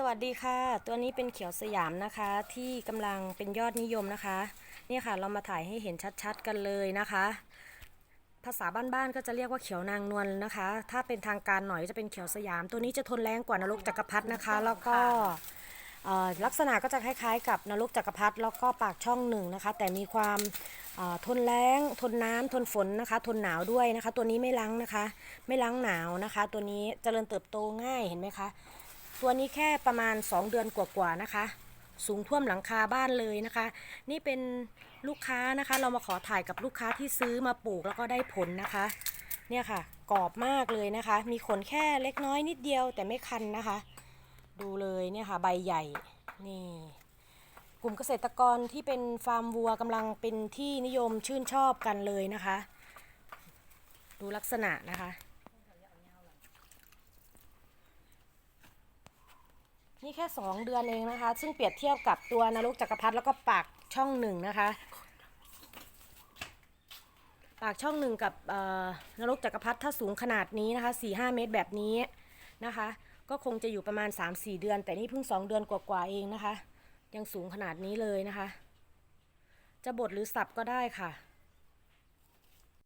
สวัสดีค่ะ ตัวนี้เป็นเขียวสยามนะคะที่กำลังเป็นยอดนิยมนะคะ เนี่ยค่ะเรามาถ่ายให้เห็นชัดๆกันเลยนะคะ ภาษาบ้านๆก็จะเรียกว่าเขียวนางนวลนะคะ ถ้าเป็นทางการหน่อยจะเป็นเขียวสยาม ตัวนี้จะทนแรงกว่านรกจักรพรรดินะคะ แล้วก็ลักษณะก็จะคล้ายๆ กับนรกจักรพรรดิแล้วก็ปากช่องหนึ่งนะคะ แต่มีความทนแรงทนน้ำทนฝนนะคะ ทนหนาวด้วยนะคะ ตัวนี้ไม่ล้างนะคะ ไม่ล้างหนาวนะคะ ตัวนี้เจริญเติบโตง่ายเห็นไหมคะ ตัวนี้แค่ประมาณ 2 เดือนกว่าๆนะคะ สูงท่วมหลังคาบ้านเลยนะคะ นี่เป็นลูกค้านะคะ เรามาขอถ่ายกับลูกค้าที่ซื้อมาปลูกแล้วก็ได้ผลนะคะ เนี่ยค่ะกรอบมากเลยนะคะ มีขนแค่เล็กน้อยนิดเดียวแต่ไม่คันนะคะ ดูเลยเนี่ยค่ะใบใหญ่นี่ กลุ่มเกษตรกรที่เป็นฟาร์มวัวกำลังเป็นที่นิยมชื่นชอบกันเลยนะคะ ดูลักษณะนะคะ นี่แค่ 2 เดือนเองนะคะ ซึ่งเปรียบเทียบกับตัวนรกจักรพรรดิแล้วก็ปากช่องหนึ่งนะคะ ปากช่องหนึ่งกับนรกจักรพรรดิถ้าสูงขนาดนี้นะคะ4 5เมตรแบบนี้นะคะ ก็คงจะอยู่ประมาณ 3-4 เดือน แต่นี่เพิ่ง 2 เดือนกว่าๆเองนะคะ ยังสูงขนาดนี้เลยนะคะ จะบดหรือสับก็ได้ค่ะ